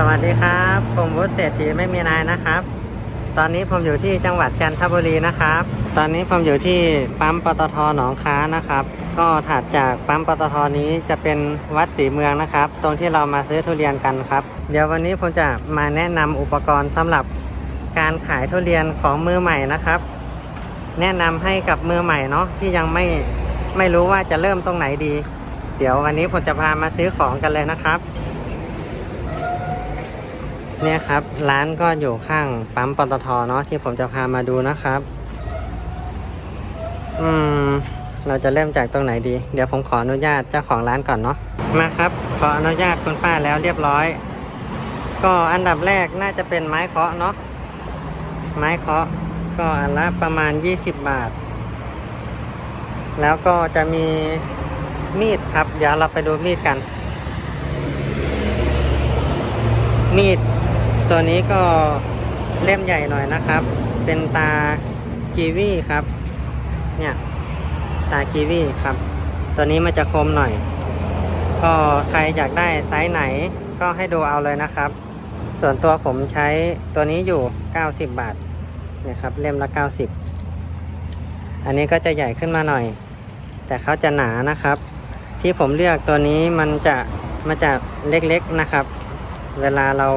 สวัสดีครับ ผมวุฒิเศรษฐีไม่มีนายนะครับ ตอนนี้ผมอยู่ที่จังหวัดจันทบุรีนะครับ ตอนนี้ผมอยู่ที่ปั๊มปตทหนองค้านะครับ ก็ถัดจากปั๊มปตทนี้จะเป็นวัดศรีเมืองนะครับ ตรงที่เรามาซื้อทุเรียนกันครับ เดี๋ยววันนี้ผมจะมาแนะนำอุปกรณ์สำหรับการขายทุเรียนของมือใหม่นะครับ แนะนำให้กับมือใหม่เนาะที่ยังไม่ไม่รู้ว่าจะเริ่มตรงไหนดี เดี๋ยววันนี้ผมจะพามาซื้อของกันเลยนะครับ เนี่ยครับ ร้านก็อยู่ข้างปั๊มปตทเนาะที่ผมจะพามาดูนะครับ อืม เราจะเริ่มจากตรงไหนดี เดี๋ยวผมขออนุญาตเจ้าของร้านก่อนเนาะมาครับ ขออนุญาตคุณป้าแล้วเรียบร้อย ก็อันดับแรกน่าจะเป็นไม้เคาะเนาะไม้เคาะก็อันละประมาณ 20 บาท แล้วก็จะมีมีดครับ เดี๋ยวเราไปดูมีดกัน มีด ตัวนี้ก็เล่มใหญ่หน่อยนะครับ เป็นตากีวีครับ เนี่ย ตากีวีครับ ตัวนี้มันจะคมหน่อย ก็ใครอยากได้ไซส์ไหนก็ให้ดูเอาเลยนะครับ ส่วนตัวผมใช้ตัวนี้อยู่ 90 บาทเนี่ยครับ เล่มละ 90 อันนี้ก็จะใหญ่ขึ้นมาหน่อย แต่เขาจะหนานะครับ ที่ผมเลือกตัวนี้มันจะมาจากเล็กๆนะครับ เวลาเรา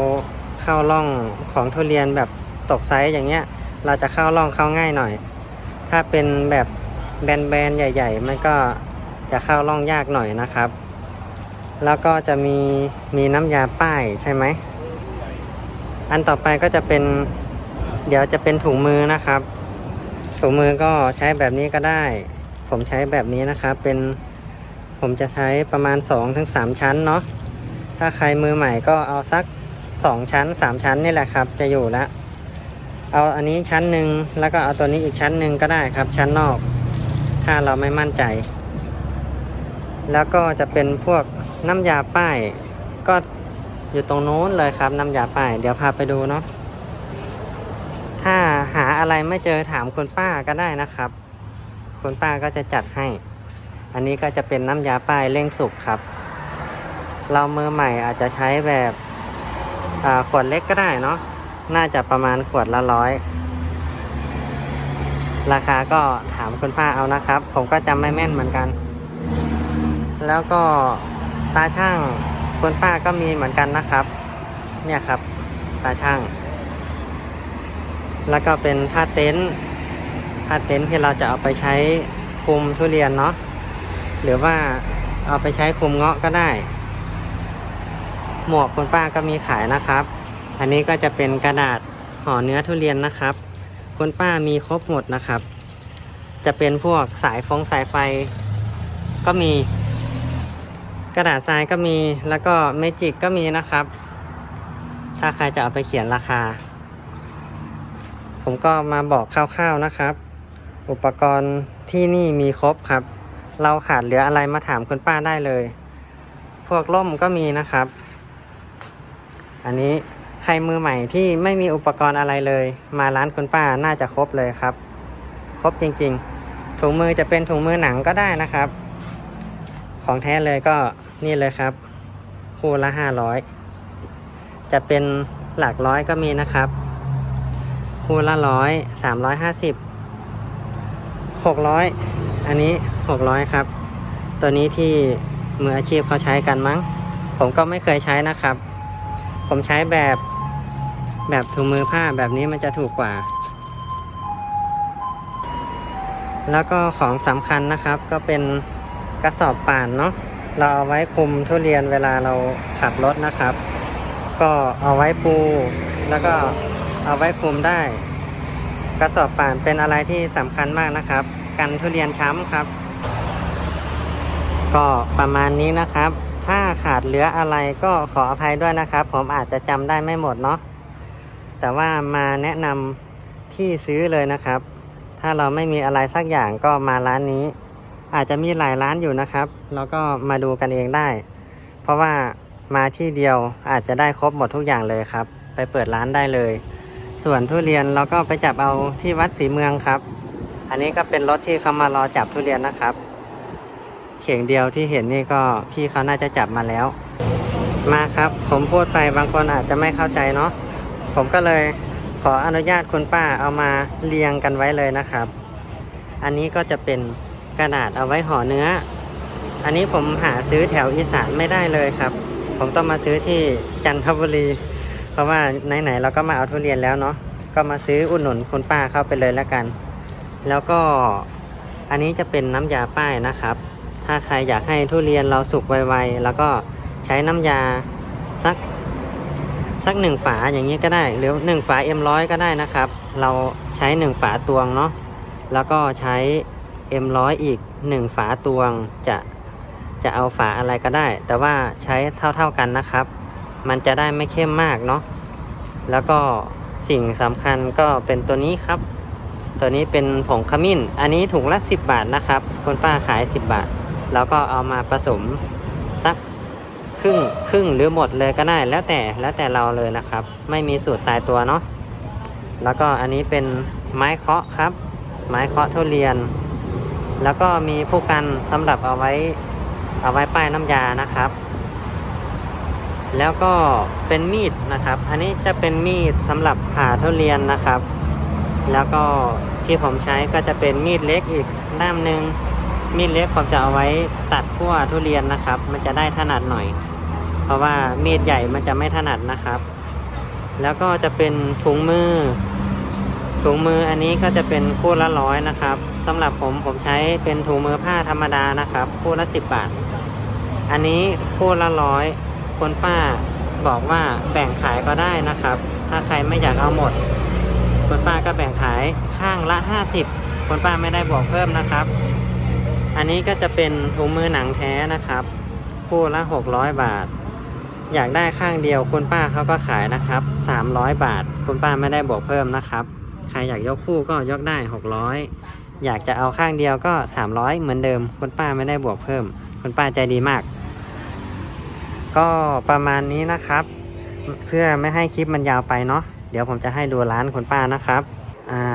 เข้าร่องของทุเรียนแบบตกไซส์อย่างเงี้ย เราจะเข้าร่องเข้าง่ายหน่อย ถ้าเป็นแบบแบนๆใหญ่ ๆ มันก็จะเข้าร่องยากหน่อยนะครับ แล้วก็จะมีมีน้ำยาป้ายใช่ไหม อันต่อไปก็จะเป็น เดี๋ยวจะเป็นถุงมือนะครับ ถุงมือก็ใช้แบบนี้ก็ได้ ผมใช้แบบนี้นะครับ เป็นผมจะใช้ประมาณ 2-3 ชั้นเนาะ ถ้าใครมือใหม่ก็เอาสัก 2ชั้น3ชั้นนี่แหละครับ จะอยู่ล้วเอาอันนี้ชั้นหนึ่งแล้วก็เอาตัวนี้อีกชั้นหนึ่งก็ได้ครับ ชั้นนอก ถ้าเราไม่มั่นใจ แล้วก็จะเป็นพวกน้ำยาป้ายก็อยู่ตรงโน้นเลยครับ น้ำยาป้ายเดี๋ยวพาไปดูเนาะถ้าหาอะไรไม่เจอถามคุณป้าก็ได้นะครับ คุณป้าก็จะจัดให้ อันนี้ก็จะเป็นน้ำยาป้ายเร่งสุกครับ เรามือใหม่อาจจะใช้แบบ ขวดเล็กก็ได้เนาะน่าจะประมาณขวดละร้อยราคาก็ถามคุณป้าเอานะครับ ผมก็จำไม่แม่นเหมือนกัน แล้วก็ตาช่างคุณป้าก็มีเหมือนกันนะครับ เนี่ยครับ ตาช่าง แล้วก็เป็นผ้าเต็นท์ผ้าเต็นท์ที่เราจะเอาไปใช้คลุมทุเรียนเนาะหรือว่าเอาไปใช้คลุมเงาะก็ได้ หมวกคุณป้าก็มีขายนะครับ อันนี้ก็จะเป็นกระดาษห่อเนื้อทุเรียนนะครับ คุณป้ามีครบหมดนะครับ จะเป็นพวกสายฟงสายไฟ ก็มี กระดาษทรายก็มีแล้วก็เมจิกก็มีนะครับ ถ้าใครจะเอาไปเขียนราคา ผมก็มาบอกคร่าวๆนะครับ อุปกรณ์ที่นี่มีครบครับ เราขาดเหลืออะไรมาถามคุณป้าได้เลย พวกล่มก็มีนะครับ อันนี้ใครมือใหม่ที่ไม่มีอุปกรณ์อะไรเลย มาร้านคุณป้าน่าจะครบเลยครับ ครบจริงๆ ถุงมือจะเป็นถุงมือหนังก็ได้นะครับ ของแท้เลยก็นี่เลยครับ คู่ละห้าร้อยจะเป็นหลักร้อยก็มีนะครับ คู่ละร้อยสามร้อยห้าสิบหกร้อยอันนี้หกร้อยครับ ตัวนี้ที่มืออาชีพเขาใช้กันมั้ง ผมก็ไม่เคยใช้นะครับ ผมใช้แบบแบบถุงมือผ้าแบบนี้มันจะถูกกว่า แล้วก็ของสำคัญนะครับก็เป็นกระสอบป่านเนาะเราเอาไว้คุมทุเรียนเวลาเราขับรถนะครับ ก็เอาไว้ปู แล้วก็เอาไว้คุมได้ กระสอบป่านเป็นอะไรที่สำคัญมากนะครับ กันทุเรียนช้ำครับ ก็ประมาณนี้นะครับ ถ้าขาดเหลืออะไรก็ขออภัยด้วยนะครับ ผมอาจจะจำได้ไม่หมดเนาะแต่ว่ามาแนะนำที่ซื้อเลยนะครับ ถ้าเราไม่มีอะไรสักอย่างก็มาร้านนี้ อาจจะมีหลายร้านอยู่นะครับ แล้วก็มาดูกันเองได้ เพราะว่ามาที่เดียวอาจจะได้ครบหมดทุกอย่างเลยครับ ไปเปิดร้านได้เลย ส่วนทุเรียนเราก็ไปจับเอาที่วัดศรีเมืองครับ อันนี้ก็เป็นรถที่เขามารอจับทุเรียนนะครับ เข่งเดียวที่เห็นนี่ก็พี่เขาน่าจะจับมาแล้ว มาครับ ผมพูดไปบางคนอาจจะไม่เข้าใจเนาะผมก็เลยขออนุญาตคุณป้าเอามาเรียงกันไว้เลยนะครับ อันนี้ก็จะเป็นกระดาษเอาไว้ห่อเนื้อ อันนี้ผมหาซื้อแถวอีสานไม่ได้เลยครับ ผมต้องมาซื้อที่จันทบุรี เพราะว่าไหนๆเราก็มาเอาทุเรียนแล้วเนาะ ก็มาซื้ออุดหนุนคุณป้าเข้าไปเลยแล้วกัน แล้วก็อันนี้จะเป็นน้ำยาป้ายนะครับ ถ้าใครอยากให้ทุเรียนเราสุกไวๆ แล้วก็ใช้น้ำยาสักสักหนึ่งฝาอย่างนี้ก็ได้ หรือหนึ่งฝา M100 ก็ได้นะครับ เราใช้หนึ่งฝาตวงเนาะแล้วก็ใช้ M100 อีกหนึ่งฝาตวงจะจะเอาฝาอะไรก็ได้ แต่ว่าใช้เท่าๆกันนะครับ มันจะได้ไม่เข้มมากเนาะแล้วก็สิ่งสำคัญก็เป็นตัวนี้ครับ ตัวนี้เป็นผงขมิ้น อันนี้ถุงละ 10 บาทนะครับคุณป้าขาย 10 บาท แล้วก็เอามาผสมสักครึ่งครึ่งหรือหมดเลยก็ได้แล้วแต่แล้วแต่เราเลยนะครับ ไม่มีสูตรตายตัวเนาะแล้วก็อันนี้เป็นไม้เคาะครับ ไม้เคาะทุเรียน แล้วก็มีผู้กันสำหรับเอาไว้เอาไว้ป้ายน้ำยานะครับ แล้วก็เป็นมีดนะครับ อันนี้จะเป็นมีดสำหรับผ่าทุเรียนนะครับ แล้วก็ที่ผมใช้ก็จะเป็นมีดเล็กอีกด้ามหนึ่ง มีดเล็กผมจะเอาไว้ตัดขั้วทุเรียนนะครับ มันจะได้ถนัดหน่อย เพราะว่ามีดใหญ่มันจะไม่ถนัดนะครับ แล้วก็จะเป็นถุงมือ ถุงมืออันนี้ก็จะเป็นคู่ละร้อยนะครับสำหรับผมผมใช้เป็นถุงมือผ้าธรรมดานะครับ คู่ละสิบบาท อันนี้คู่ละร้อยคุณป้าบอกว่าแบ่งขายก็ได้นะครับ ถ้าใครไม่อยากเอาหมดคุณป้าก็แบ่งขายข้างละ 50คุณป้าไม่ได้บวกเพิ่มนะครับ อันนี้ก็จะเป็นถุงมือหนังแท้นะครับ คู่ละ 600 บาท อยากได้ข้างเดียวคุณป้าเขาก็ขายนะครับ 300 บาท คุณป้าไม่ได้บวกเพิ่มนะครับ ใครอยากยกคู่ก็ยกได้ 600 อยากจะเอาข้างเดียวก็ 300 เหมือนเดิม คุณป้าไม่ได้บวกเพิ่ม คุณป้าใจดีมาก ก็ประมาณนี้นะครับ เพื่อไม่ให้คลิปมันยาวไปเนาะเดี๋ยวผมจะให้ดูร้านคุณป้านะครับ อ่า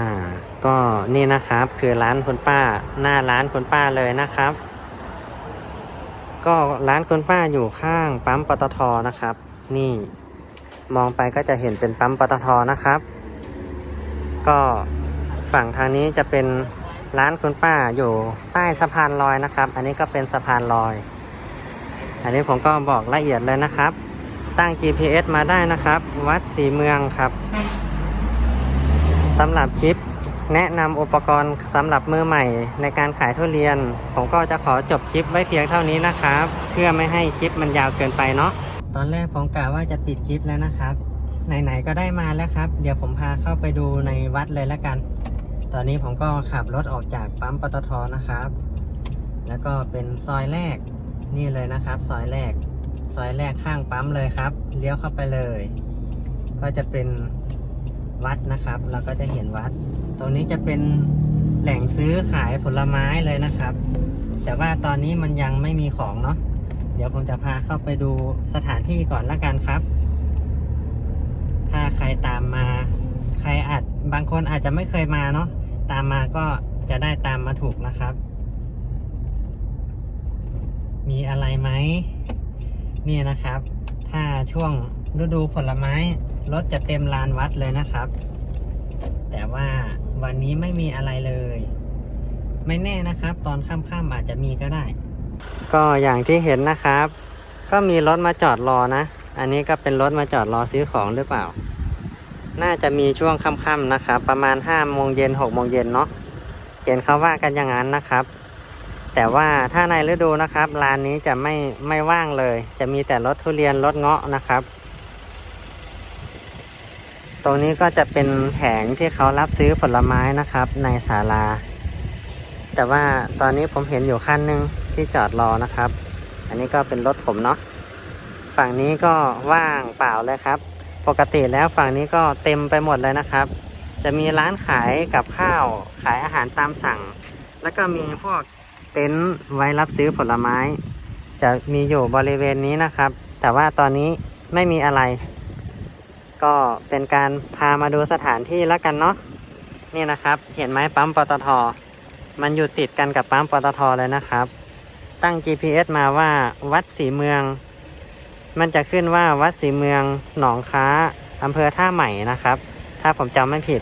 ก็นี่นะครับคือร้านคุณป้า หน้าร้านคุณป้าเลยนะครับ ก็ร้านคุณป้าอยู่ข้างปั๊มปตทนะครับ นี่ มองไปก็จะเห็นเป็นปั๊มปตทนะครับ ก็ฝั่งทางนี้จะเป็นร้านคุณป้าอยู่ใต้สะพานลอยนะครับ อันนี้ก็เป็นสะพานลอย อันนี้ผมก็บอกละเอียดเลยนะครับ ตั้ง GPS มาได้นะครับ วัดสีเมืองครับ สำหรับคลิปแนะนำอุปกรณ์สำหรับมือใหม่ในการขายทุเรียน ผมก็จะขอจบคลิปไว้เพียงเท่านี้นะครับ เพื่อไม่ให้คลิปมันยาวเกินไปเนาะตอนแรกผมกะว่าจะปิดคลิปแล้วนะครับ ไหนๆก็ได้มาแล้วครับ เดี๋ยวผมพาเข้าไปดูในวัดเลยแล้วกัน ตอนนี้ผมก็ขับรถออกจากปั๊มปตทนะครับ แล้วก็เป็นซอยแรกนี่เลยนะครับ ซอยแรก ซอยแรกข้างปั๊มเลยครับ เลี้ยวเข้าไปเลย ก็จะเป็น วัดนะครับ เราก็จะเห็นวัด ตรงนี้จะเป็นแหล่งซื้อขายผลไม้เลยนะครับ แต่ว่าตอนนี้มันยังไม่มีของเนาะเดี๋ยวผมจะพาเข้าไปดูสถานที่ก่อนละกันครับ ถ้าใครตามมา ใครอาจบางคนอาจจะไม่เคยมาเนาะตามมาก็จะได้ตามมาถูกนะครับ มีอะไรไหมนี่นะครับ ถ้าช่วง ฤดูผลไม้รถจะเต็มลานวัดเลยนะครับ แต่ว่าวันนี้ไม่มีอะไรเลย ไม่แน่นะครับ ตอนค่ำๆอาจจะมีก็ได้ ก็อย่างที่เห็นนะครับ ก็มีรถมาจอดรอนะ อันนี้ก็เป็นรถมาจอดรอซื้อของหรือเปล่า น่าจะมีช่วงค่ำๆนะครับ ประมาณ5โมงเย็น6โมงเย็นเนาะเห็นเขาว่ากันอย่างนั้นนะครับ แต่ว่าถ้าในฤดูนะครับร้านนี้จะไม่ไม่ว่างเลย จะมีแต่รถทุเรียนรถเงาะนะครับ ตรงนี้ก็จะเป็นแผงที่เขารับซื้อผลไม้นะครับในศาลา แต่ว่าตอนนี้ผมเห็นอยู่คันหนึ่งที่จอดรอนะครับ อันนี้ก็เป็นรถผมเนาะฝั่งนี้ก็ว่างเปล่าเลยครับ ปกติแล้วฝั่งนี้ก็เต็มไปหมดเลยนะครับ จะมีร้านขายกับข้าวขายอาหารตามสั่ง แล้วก็มีพวกเต็นท์ไว้รับซื้อผลไม้ จะมีอยู่บริเวณนี้นะครับ แต่ว่าตอนนี้ไม่มีอะไร ก็เป็นการพามาดูสถานที่แล้วกันเนาะนี่นะครับ เห็นไหมปั๊มปตท มันอยู่ติดกันกับปั๊มปตทเลยนะครับ ตั้ง GPS มาว่าวัดศรีเมือง มันจะขึ้นว่าวัดศรีเมืองหนองค้าอำเภอท่าใหม่นะครับ ถ้าผมจำไม่ผิด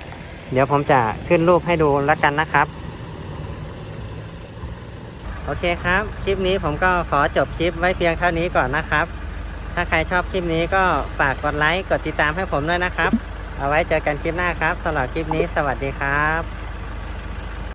เดี๋ยวผมจะขึ้นรูปให้ดูแล้วกันนะครับโอเคครับ คลิปนี้ผมก็ขอจบคลิปไว้เพียงเท่านี้ก่อนนะครับ ถ้าใครชอบคลิปนี้ก็ฝากกดไลค์ กดติดตามให้ผมด้วยนะครับ เอาไว้เจอกันคลิปหน้าครับสำหรับคลิปนี้สวัสดีครับ